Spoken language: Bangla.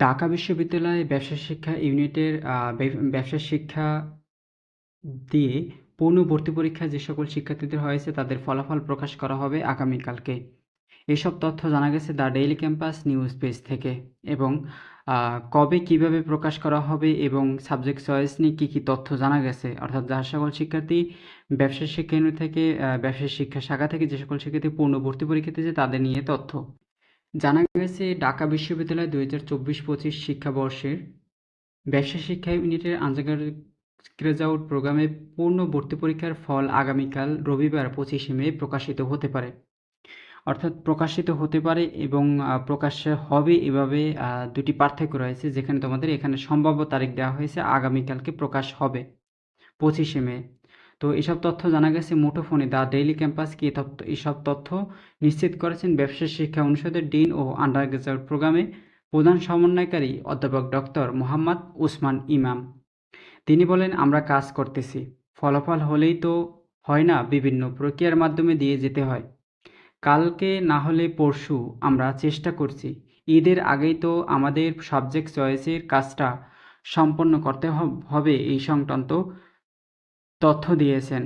ঢাকা বিশ্ববিদ্যালয়ে ব্যবসা শিক্ষা ইউনিটের ব্যবসা শিক্ষা দিয়ে পূর্ণ ভর্তি পরীক্ষায় যে সকল শিক্ষার্থীদের হয়েছে তাদের ফলাফল প্রকাশ করা হবে আগামীকালকে। এসব তথ্য জানা গেছে the Daily Campus news page থেকে এবং কবে কীভাবে প্রকাশ করা হবে এবং সাবজেক্ট চয়েস নিয়ে কী কী তথ্য জানা গেছে। অর্থাৎ যার সকল শিক্ষার্থী ব্যবসা শিক্ষা থেকে ব্যবসা শিক্ষা শাখা থেকে যে সকল শিক্ষার্থী পূর্ণ ভর্তি পরীক্ষা দিয়েছে তাদের নিয়ে তথ্য। জানা গেছে ঢাকা বিশ্ববিদ্যালয় দুই হাজার চব্বিশ পঁচিশ শিক্ষাবর্ষের ব্যবসা শিক্ষা ইউনিটের আন্তর্জাতিক রেজাল্ট প্রোগ্রামে পূর্ণ ভর্তি পরীক্ষার ফল আগামীকাল রবিবার পঁচিশে মে প্রকাশিত হতে পারে। অর্থাৎ প্রকাশিত হতে পারে এবং আহ, প্রকাশ্যে হবে এভাবে দুটি পার্থক্য রয়েছে যেখানে তোমাদের এখানে সম্ভাব্য তারিখ দেওয়া হয়েছে আগামীকালকে প্রকাশ হবে পঁচিশে মে। তো এসব তথ্য জানা গেছে মুঠোফোনে। দ্য ডেইলি ক্যাম্পাস কি তথ্য, এসব তথ্য নিশ্চিত করেছেন ব্যবসা শিক্ষা অনুষদের ডিন ও আন্ডার গ্রাজুয়েট প্রোগ্রামে প্রধান সমন্বয়কারী অধ্যাপক ডক্টর মোহাম্মদ উসমান ইমাম। তিনি বলেন, আমরা কাজ করতেছি। ফলাফল হলেই তো হয় না বিভিন্ন প্রক্রিয়ার মাধ্যমে দিয়ে যেতে হয়। কালকে না হলে পরশু আমরা চেষ্টা করছি। ঈদের আগেই তো আমাদের সাবজেক্ট চয়েসের কাজটা সম্পন্ন করতে হবে এই সংক্রান্ত তথ্য দিয়েছেন।